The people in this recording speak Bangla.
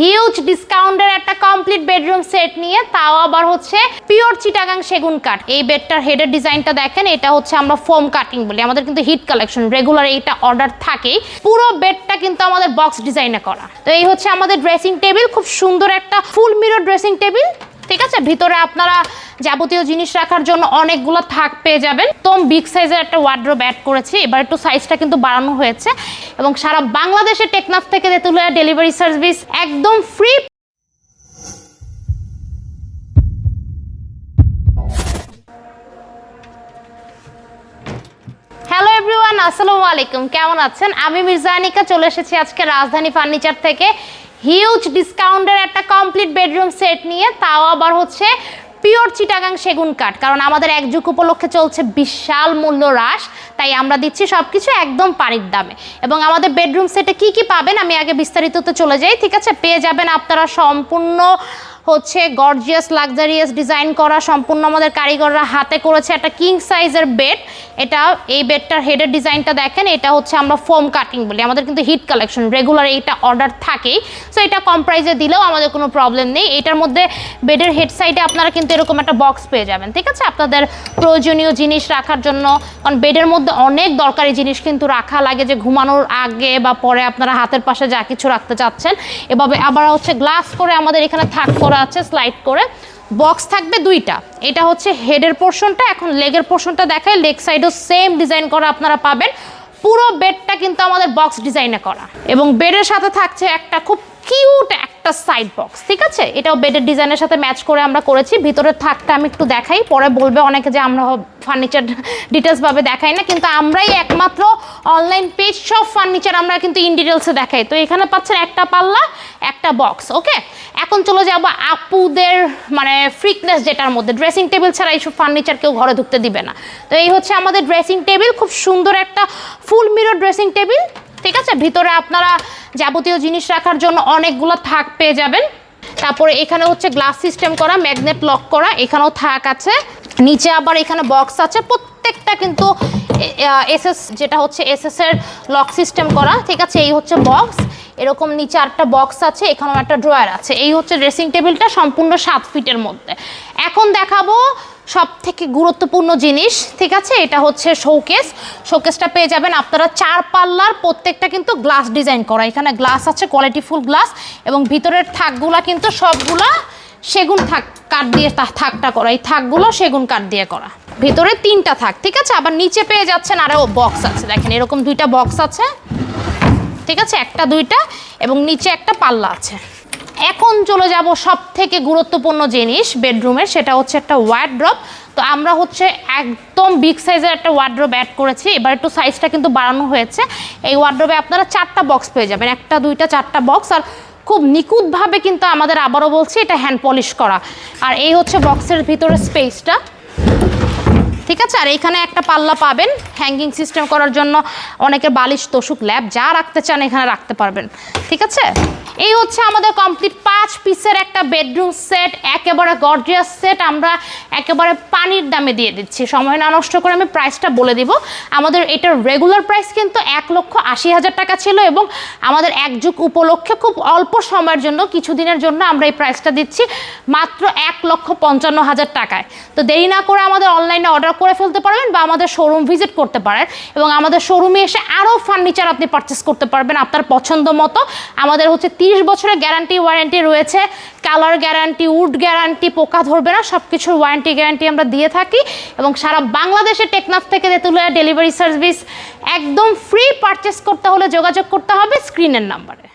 হিউজ ডিসকাউন্টের একটা কমপ্লিট বেডরুম সেট নিয়ে, তাও আবার হচ্ছে পিওর চিটাগাং সেগুন কাঠ। এই বেডটার হেডের ডিজাইনটা দেখেন, এটা হচ্ছে আমরা ফোম কাটিং বলি। আমাদের কিন্তু হিট কালেকশন রেগুলার এইটা অর্ডার থাকেই। পুরো বেডটা কিন্তু আমাদের বক্স ডিজাইনে করা। তো এই হচ্ছে আমাদের ড্রেসিং টেবিল খুব সুন্দর একটা ফুল মিরর ড্রেসিং টেবিল আছে, ভিতরে আপনারা যাবতীয় জিনিস রাখার জন্য অনেকগুলো থাক পেয়ে যাবেন। তো বিগ সাইজের একটা ওয়ার্ড্রোব অ্যাড করেছি। এবার একটু সাইজটা কিন্তু বাড়ানো হয়েছে এবং সারা বাংলাদেশে টেকনাফ থেকে তেঁতুলিয়া ডেলিভারি সার্ভিস একদম ফ্রি হ্যালো এভরিওয়ান আসসালামু আলাইকুম। কেমন আছেন? আমি মির্জা আনিকা, চলে এসেছি আজকে রাজধানী ফার্নিচার থেকে। হিউজ ডিসকাউন্টের একটা কমপ্লিট বেডরুম সেট নিয়ে, তাও আবার হচ্ছে পিওর চিটাগাং সেগুন কাঠ। কারণ আমাদের এক যুগ উপলক্ষে চলছে বিশাল মূল্য হ্রাস, তাই আমরা দিচ্ছি সব কিছু একদম পানির দামে। এবং আমাদের বেডরুম সেটে কি কি পাবেন, আমি আগে বিস্তারিততে চলে যাই, ঠিক আছে? পেয়ে যাবেন আপনারা সম্পূর্ণ হচ্ছে গর্জিয়াস লাক্সারিয়াস ডিজাইন করা সম্পূর্ণ আমাদের কারিগররা হাতে করেছে একটা কিং সাইজের বেড এটা, এই বেডটার হেডের ডিজাইনটা দেখেন, এটা হচ্ছে আমরা ফোম কাটিং বলি। আমাদের কিন্তু হিট কালেকশন রেগুলার এইটা অর্ডার থাকেই। সো এটা কম প্রাইসে দিলেও আমাদের কোনো প্রবলেম নেই। এটার মধ্যে বেডের হেড সাইডে আপনারা কিন্তু এরকম একটা বক্স পেয়ে যাবেন, ঠিক আছে? আপনাদের প্রয়োজনীয় জিনিস রাখার জন্য। কারণ বেডের মধ্যে অনেক দরকারি জিনিস কিন্তু রাখা লাগে যে ঘুমানোর আগে বা পরে আপনারা হাতের পাশে যা কিছু রাখতে চাচ্ছেন। এভাবে আবার হচ্ছে গ্লাস করে আমাদের এখানে থাক করা আছে স্লাইড করে। বক্স থাকবে দুইটা। এটা হচ্ছে হেডের পোর্শনটা এখন লেগের পোর্শনটা দেখায় লেগ সাইডও সেম ডিজাইন করা আপনারা পাবেন। পুরো বেডটা কিন্তু আমাদের বক্স ডিজাইনে করা। এবং বেডের সাথে থাকছে একটা খুব কিউট একটা সাইড বক্স ঠিক আছে? এটাও বেডের ডিজাইনের সাথে ম্যাচ করে আমরা করেছি। ভিতরের থাকটা আমি একটু দেখাই। পরে বলবে অনেকে যে আমরা ফার্নিচার ডিটেলস ভাবে দেখাই না, কিন্তু আমরাই একমাত্র অনলাইন পেজ সব ফার্নিচার আমরা কিন্তু ইন ডিটেলসে দেখাই। তো এখানে পাচ্ছেন একটা পাল্লা, একটা বক্স ওকে এখন চলে যাব আপুদের মানে ফ্রিকনেস যেটার মধ্যে। ড্রেসিং টেবিল ছাড়া এইসব ফার্নিচার কেউ ঘরে ঢুকতে দিবে না। তো এই হচ্ছে আমাদের ড্রেসিং টেবিল খুব সুন্দর একটা ফুল মিরর ড্রেসিং টেবিল ঠিক আছে? ভিতরে আপনারা যাবতীয় জিনিস রাখার জন্য অনেকগুলো থাক পেয়ে যাবেন। তারপরে এখানে হচ্ছে গ্লাস সিস্টেম করা, ম্যাগনেট লক করা, এখানেও থাক আছে। নিচে আবার এখানে বক্স আছে, প্রত্যেকটা কিন্তু এসএস যেটা হচ্ছে এসএস এর লক সিস্টেম করা, ঠিক আছে? এই হচ্ছে বক্স। এরকম নিচে আরেকটা বক্স আছে, এখানেও একটা ড্রয়ার আছে। এই হচ্ছে ড্রেসিং টেবিলটা সম্পূর্ণ সাত ফিটের মধ্যে। এখন দেখাবো সব থেকে গুরুত্বপূর্ণ জিনিস, ঠিক আছে? এটা হচ্ছে শোকেস শোকেসটা পেয়ে যাবেন আপনারা চার পাল্লার, প্রত্যেকটা কিন্তু গ্লাস ডিজাইন করা। এখানে গ্লাস আছে কোয়ালিটিফুল গ্লাস এবং ভিতরের থাকগুলা কিন্তু সবগুলা সেগুন থাক, কাঠ দিয়ে থাকটা করা। এই থাকগুলো সেগুন কাঠ দিয়ে করা। ভিতরে তিনটা থাক, ঠিক আছে? আবার নিচে পেয়ে যাচ্ছেন আরও বক্স আছে। দেখেন, এরকম দুইটা বক্স আছে, ঠিক আছে? একটা, দুইটা এবং নিচে একটা পাল্লা আছে। এখন চলে যাব সব থেকে গুরুত্বপূর্ণ জিনিস বেডরুমের, সেটা হচ্ছে একটা ওয়ার্ড্রপ তো আমরা হচ্ছে একদম বিগ সাইজের একটা ওয়ার্ড্রপ অ্যাড করেছি। এবার একটু সাইজটা কিন্তু বাড়ানো হয়েছে। এই ওয়ার্ড্রপে আপনারা চারটা বক্স পেয়ে যাবেন, একটা, দুইটা, চারটা বক্স আর খুব নিখুঁতভাবে কিন্তু আমাদের আবারও বলছি, এটা হ্যান্ড পলিশ করা। আর এই হচ্ছে বক্সের ভিতরে স্পেসটা ঠিক আছে? আর এইখানে একটা পাল্লা পাবেন হ্যাঙ্গিং সিস্টেম করার জন্য অনেকে বালিশ, তোষুক ল্যাব যা রাখতে চান এখানে রাখতে পারবেন। ঠিক আছে? এই হচ্ছে আমাদের কমপ্লিট পাঁচ পিসের একটা বেডরুম সেট একেবারে গর্জিয়াস সেট আমরা একেবারে পানির দামে দিয়ে দিচ্ছি। সময় না নষ্ট করে আমি প্রাইসটা বলে দিব। আমাদের এটার রেগুলার প্রাইস কিন্তু এক লক্ষ আশি হাজার টাকা ছিল এবং আমাদের এক যুগ উপলক্ষে খুব অল্প সময়ের জন্য, কিছুদিনের জন্য আমরা এই প্রাইসটা দিচ্ছি মাত্র এক লক্ষ পঞ্চান্ন হাজার টাকায়। তো দেরি না করে আমাদের অনলাইনে অর্ডার করে ফেলতে পারবেন বা আমাদের শোরুম ভিজিট করতে পারেন এবং আমাদের শোরুমে এসে আরও ফার্নিচার আপনি পারচেস করতে পারবেন আপনার পছন্দ মতো। আমাদের হচ্ছে তিরিশ বছরের গ্যারান্টি ওয়ারেন্টি রয়েছে। কালার গ্যারান্টি উড গ্যারান্টি পোকা ধরবে না সব কিছুর ওয়ারেন্টি গ্যারান্টি আমরা দিয়ে থাকি এবং সারা বাংলাদেশে টেকনাফ থেকে তেঁতুলিয়া ডেলিভারি সার্ভিস একদম ফ্রি পারচেস করতে হলে যোগাযোগ করতে হবে স্ক্রিনের নাম্বারে